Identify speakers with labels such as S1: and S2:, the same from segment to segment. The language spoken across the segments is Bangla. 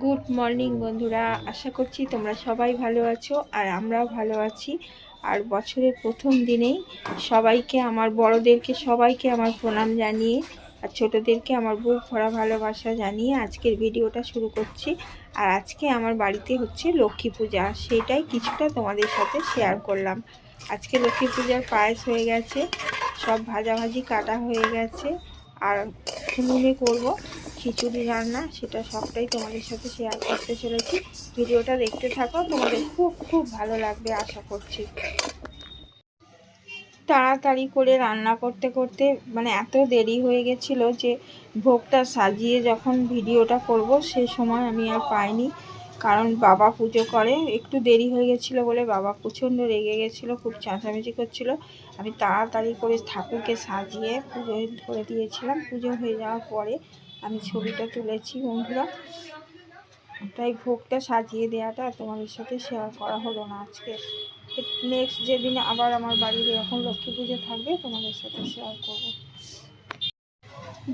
S1: গুড মর্নিং বন্ধুরা। আশা করছি তোমরা সবাই ভালো আছো আর আমরাও ভালো আছি। আর বছরের প্রথম দিনেই সবাইকে, আমার বড়দেরকে, সবাইকে আমার প্রণাম জানিয়ে আর ছোটোদেরকে আমার বুক ভরা ভালোবাসা জানিয়ে আজকের ভিডিওটা শুরু করছি। আর আজকে আমার বাড়িতে হচ্ছে লক্ষ্মী পূজা সেটাই কিছুটা তোমাদের সাথে শেয়ার করলাম। আজকে লক্ষ্মী পূজার পায়েস হয়ে গেছে, সব ভাজাভাজি কাটা হয়ে গেছে। আর নুনে করব। খিচুড়ি রান্না, সেটা সবটাই তোমাদের সাথে শেয়ার করতে চলেছি। ভিডিওটা দেখতে থাকো, তোমাদের খুব খুব ভালো লাগবে, আশা করছি। তাড়াতাড়ি করে রান্না করতে করতে মানে এত দেরি হয়ে গেছিল যে ভোগটা সাজিয়ে যখন ভিডিওটা করব সেই সময় আমি আর পাইনি। কারণ বাবা পুজো করে, একটু দেরি হয়ে গেছিল বলে বাবা প্রচণ্ড রেগে গেছিল, খুব চাঁচামেচি করছিল। আমি তাড়াতাড়ি করে ঠাকুরকে সাজিয়ে পুজো করে দিয়েছিলাম। পুজো হয়ে যাওয়ার পরে আমি ছবিটা তুলেছি, বন্ধুরা। তাই ভোগটা সাজিয়ে দেওয়াটা তোমাদের সাথে শেয়ার করা হলো না আজকে। নেক্সট যেদিন আবার আমার বাড়ির এরকম লক্ষ্মী পুজো থাকবে, তোমাদের সাথে শেয়ার করব।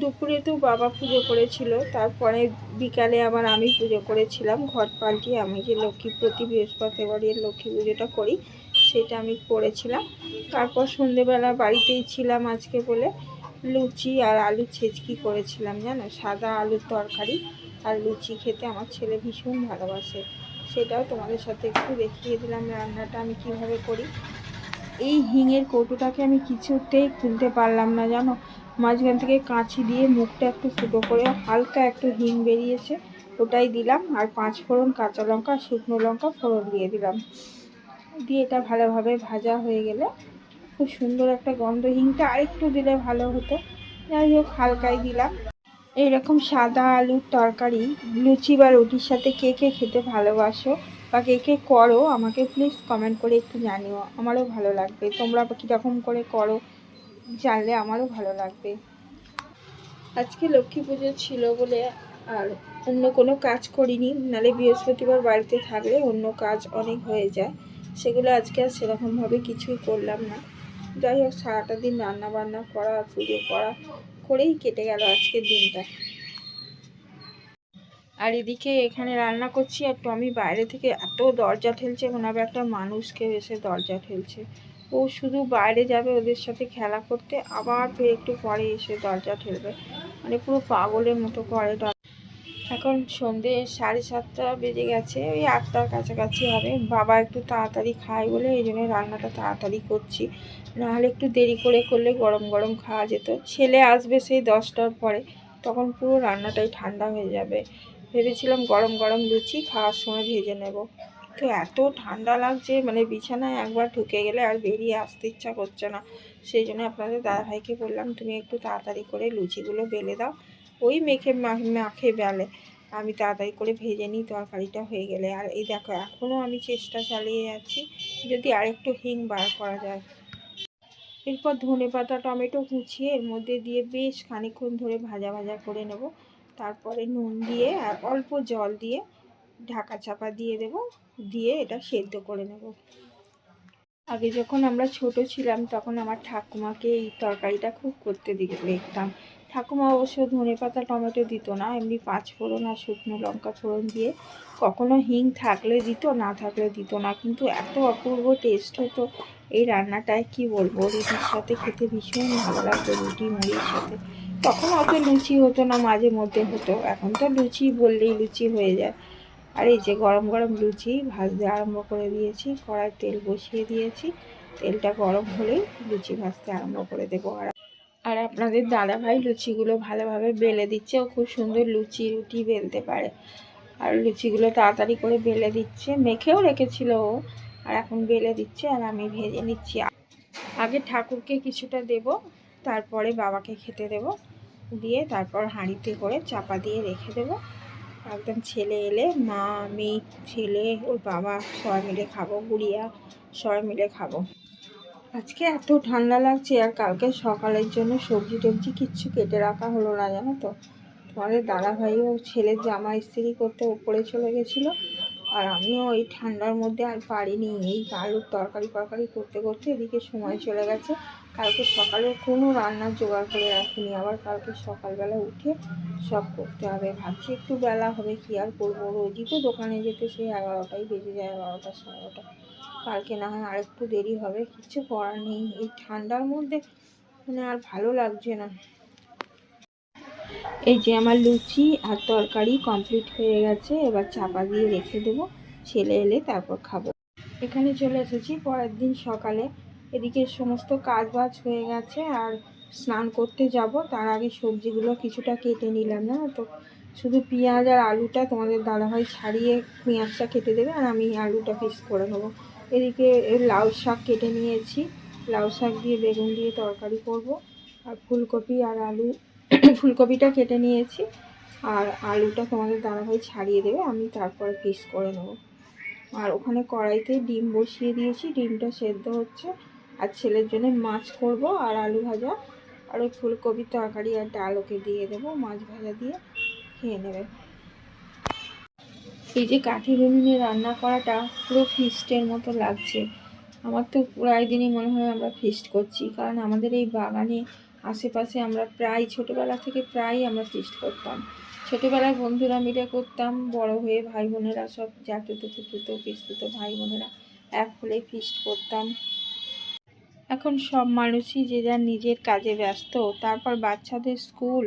S1: দুপুরে তো বাবা পুজো করেছিল, তারপরে বিকালে আবার আমি পুজো করেছিলাম। ঘট পাল্টিয়ে আমি যে লক্ষ্মী প্রতি বৃহস্পতিবারের লক্ষ্মী পুজোটা করি, সেটা আমি করেছিলাম। তারপর সন্ধেবেলা বাড়িতেই ছিলাম আজকে বলে লুচি আর আলু ছেচকি করেছিলাম, জানো? সাদা আলুর তরকারি আর লুচি খেতে আমার ছেলে ভীষণ ভালোবাসে। সেটাও তোমাদের সাথে একটু দেখিয়ে দিলাম রান্নাটা আমি কীভাবে করি। এই হিঙের কৌটোটাকে আমি কিছুতেই খুলতে পারলাম না, জানো? মাঝখান থেকে কাঁচি দিয়ে মুখটা একটু ফুটো করে হালকা একটু হিং বেরিয়েছে, ওটাই দিলাম। আর পাঁচ ফোড়ন কাঁচা লঙ্কা, শুকনো লঙ্কা ফোড়ন দিয়ে দিলাম। দিয়ে এটা ভালোভাবে ভাজা হয়ে গেলে খুব সুন্দর একটা গন্ধ। হিংটা আরেকটু দিলে ভালো হতো। যাই হোক, হালকাই দিলাম। এইরকম সাদা আলুর তরকারি, লুচি বা রুটির সাথে কে কে খেতে ভালোবাসো বা কে কে করো, আমাকে প্লিজ কমেন্ট করে একটু জানিও। আমারও ভালো লাগবে। তোমরা কীরকম করে করো, জানলে আমারও ভালো লাগবে। আজকে লক্ষ্মী পুজো ছিল বলে আর অন্য কোনো কাজ করিনি। নালে বৃহস্পতিবার বাড়িতে থাকলে অন্য কাজ অনেক হয়ে যায়। সেগুলো আজকে আর সেরকমভাবে কিছুই করলাম না। যাই হোক, সারাটা দিন রান্না বান্না করা, পুজো করা করেই কেটে গেল আজকের দিনটা। আর এদিকে এখানে রান্না করছি, আর টমি বাইরে থেকে এত দরজা ঠেলছে হবে একটা মানুষকে এসে দরজা ঠেলছে। ও শুধু বাইরে যাবে ওদের সাথে খেলা করতে, আবার ফের একটু পরে এসে দরজা ঠেলবে। মানে পুরো পাগলের মতো করে এখন সন্ধে সাড়ে সাতটা বেজে গেছে, ওই আটটার কাছাকাছি হবে। বাবা একটু তাড়াতাড়ি খায় বলে, এই জন্য রান্নাটা তাড়াতাড়ি করছি। নাহলে একটু দেরি করে করলে গরম গরম খাওয়া যেত। ছেলে আসবে সেই দশটার পরে। তখন পুরো রান্নাটাই ঠান্ডা হয়ে যাবে। ভেবেছিলাম গরম গরম লুচি খাওয়ার সময় ভেজে নেব। তো এত ঠান্ডা লাগছে মানে বিছানায় একবার ঢুকে গেলে আর বেরিয়ে আসতে ইচ্ছা করছে না। সেই জন্য আপনাদের দাদাভাইকে বললাম, তুমি একটু তাড়াতাড়ি করে লুচিগুলো বেলে দাও। ওই মেখে মাখে বেলে। আমি তাড়াতাড়ি করে ভেজে নিই, তরকারিটা হয়ে গেলে। আর এই দেখো এখনও আমি চেষ্টা চালিয়ে যাচ্ছি। যদি আরেকটু হিং বার করা যায়। এরপর ধনে পাতা, টমেটো কুচিয়ে এর মধ্যে দিয়ে বেশ খানিক্ষণ ধরে ভাজা ভাজা করে নেব। তারপরে নুন দিয়ে আর অল্প জল দিয়ে ঢাকা চাপা দিয়ে দেব, দিয়ে এটা সেদ্ধ করে নেব। আগে যখন আমরা ছোট ছিলাম তখন আমার ঠাকুমাকে এই তরকারিটা খুব করতে দেখতাম। ঠাকুমা অবশ্য ধনে পাতা, টমেটো দিত না, এমনি পাঁচ ফোড়ন আর শুকনো লঙ্কা ফোড়ন দিয়ে কখনো হিং থাকলে দিত, না থাকলে দিত না। কিন্তু এত অপূর্ব টেস্ট হতো এই রান্নাটায় কি বলব? রুটির সাথে খেতে ভীষণ ভালো লাগতো, রুটি, মুড়ির সাথে। তখন অত লুচি হতো না, মাঝে মধ্যে হতো। এখন তো লুচি বললেই লুচি হয়ে যায়। আর এই যে গরম গরম লুচি ভাজতে আরম্ভ করে দিয়েছি কড়াই তেল বসিয়ে দিয়েছি। তেলটা গরম হলেই লুচি ভাজতে আরম্ভ করে দেবো। আর আর আপনাদের দাদাভাই লুচিগুলো ভালোভাবে বেলে দিচ্ছে, ও খুব সুন্দর লুচি রুটি বেলতে পারে। আর লুচিগুলো তাড়াতাড়ি করে বেলে দিচ্ছে, মেখেও রেখেছিল ও। আর এখন বেলে দিচ্ছে আর আমি ভেজে নিচ্ছি। আগে ঠাকুরকে কিছুটা দেব, তারপরে বাবাকে খেতে দেব। দিয়ে তারপর হাঁড়িতে করে চাপা দিয়ে রেখে দেবো। একদম ছেলে এলে মা আমি ছেলে, ওর বাবা সবাই মিলে খাব, গুড়িয়া সবাই মিলে খাব। আজকে এত ঠান্ডা লাগছে আর কালকে সকালের জন্য সবজি টবজি কিচ্ছু কেটে রাখা হলো না, জানো তো? তোমাদের দাদাভাইও ছেলের জামা ইস্ত্রি করতে ওপরে চলে গেছিল। আর আমিও এই ঠান্ডার মধ্যে আর পারিনি। এই আলুর তরকারি ফরকারি করতে করতে এদিকে সময় চলে গেছে। কালকে সকালে কোনো রান্নার জোগাড় করে রাখিনি। আবার কালকে সকালবেলা উঠে সব করতে হবে। ভাবছি একটু বেলা হবে, কি আর করব? রোজই তো দোকানে যেতে সেই এগারোটাই বেজে যায়, এগারোটা সাড়ে কালকে না হয় আর একটু দেরি হবে কিছু করার নেই। এই ঠান্ডার মধ্যে মানে আর ভালো লাগছে না। এই যে আমার লুচি আর তরকারি কমপ্লিট হয়ে গেছে, এবার চাপা দিয়ে রেখে দেবো। ছেলে এলে তারপর খাব। এখানে চলে এসেছি, পরের দিন সকালে। এদিকে সমস্ত কাজ বাজ হয়ে গেছে, আর স্নান করতে যাব। তার আগে সবজিগুলো কিছুটা কেটে নিলাম না তো? শুধু পেঁয়াজ আর আলুটা তোমাদের দাদা দাদাভাই ছাড়িয়ে পেঁয়াজটা কেটে দেবে, আর আমি আলুটা পিস করে নেব। এদিকে লাউ শাক কেটে নিয়েছি। লাউ শাক দিয়ে বেগুন দিয়ে তরকারি করব, আর ফুলকপি আর আলু ফুলকপিটা কেটে নিয়েছি। আর আলুটা তোমাদের দাদাভাই ছাড়িয়ে দেবে, আমি তারপরে পিস করে নেব। আর ওখানে কড়াইতে ডিম বসিয়ে দিয়েছি, ডিমটা সেদ্ধ হচ্ছে। আর ছেলের জন্য মাছ করব আর আলু ভাজা। আর ওই ফুলকপির তরকারি আর ডাল ওকে দিয়ে দেবো, মাছ ভাজা দিয়ে খেয়ে নেবে। এই যে কাঠের উনুনে রান্না করাটা পুরো ফিস্টের মতো লাগছে। আমার তো প্রায় দিনই মনে হয় আমরা ফিস্ট করছি, কারণ আমাদের এই বাগানে আশেপাশে আমরা প্রায় ছোটোবেলা থেকে প্রায় আমরা ফিস্ট করতাম। ছোটোবেলায় বন্ধুরা মিলে করতাম, বড় হয়ে ভাই বোনেরা সব জাতুতো ফুতুতো পিস্তুতো ভাই বোনেরা এক হলে ফিস্ট করতাম। এখন সব মানুষই যে যার নিজের কাজে ব্যস্ত, তারপর বাচ্চাদের স্কুল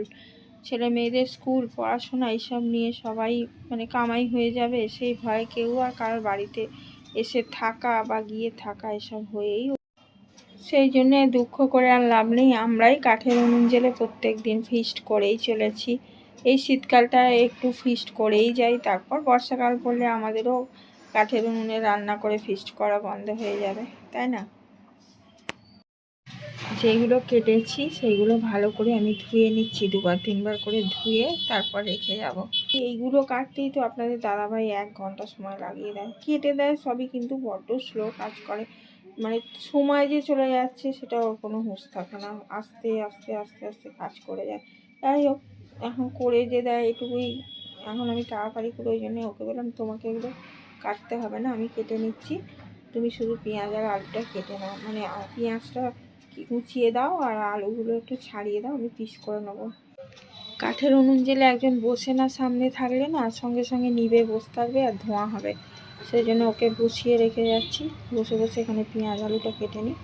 S1: ছেলে মেয়েদের স্কুল পড়াশোনা এইসব নিয়ে সবাই মানে কামাই হয়ে যাবে, সেই ভয়ে কেউ আর কারোর বাড়িতে এসে থাকা বা গিয়ে থাকা এসব হয়েই সেই জন্যে দুঃখ করে আর লাভ নেই। আমরাই কাঠের উনুন জেলে প্রত্যেক দিন ফিস্ট করেই চলেছি। এই শীতকালটা একটু ফিস্ট করেই যাই, তারপর বর্ষাকাল পড়লে আমাদেরও কাঠের উনুনে রান্না করে ফিস্ট করা বন্ধ হয়ে যাবে, তাই না? যেগুলো কেটেছি সেইগুলো ভালো করে আমি ধুয়ে নিচ্ছি, দুবার তিনবার করে ধুয়ে তারপর রেখে যাব। এইগুলো কাটতেই তো আপনাদের দাদাভাই এক ঘণ্টা সময় লাগিয়ে দেয়। কেটে দেয় সবই কিন্তু বড্ড স্লো কাজ করে। মানে সময় যে চলে যাচ্ছে সেটা ওর কোনো হুঁশ থাকে না। আস্তে আস্তে আস্তে আস্তে কাজ করে যায়। যাই হোক, এখন করে যে দেয় এটুকুই। এখন আমি তাড়াতাড়ি করে ওই জন্য ওকে বললাম, তোমাকে এগুলো কাটতে হবে না, আমি কেটে নিচ্ছি। তুমি শুধু পেঁয়াজ আর আলুটা কেটে নাও। মানে পেঁয়াজটা কুচিয়ে দাও আর আলুগুলো একটু ছাড়িয়ে দাও, আমি পিস করে নেব। কাঠের উনুন জেলে একজন বসে না, সামনে থাকলে না, সঙ্গে সঙ্গে নিবে, বসে থাকবে আর ধোঁয়া হবে। সেই জন্য ওকে বসিয়ে রেখে যাচ্ছি। বসে বসে এখানে পেঁয়াজ আলুটা কেটে নিই।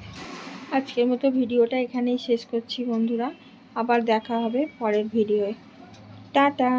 S1: আজকের মতো ভিডিওটা এখানেই শেষ করছি বন্ধুরা। আবার দেখা হবে পরের ভিডিওয়ে। টাটা!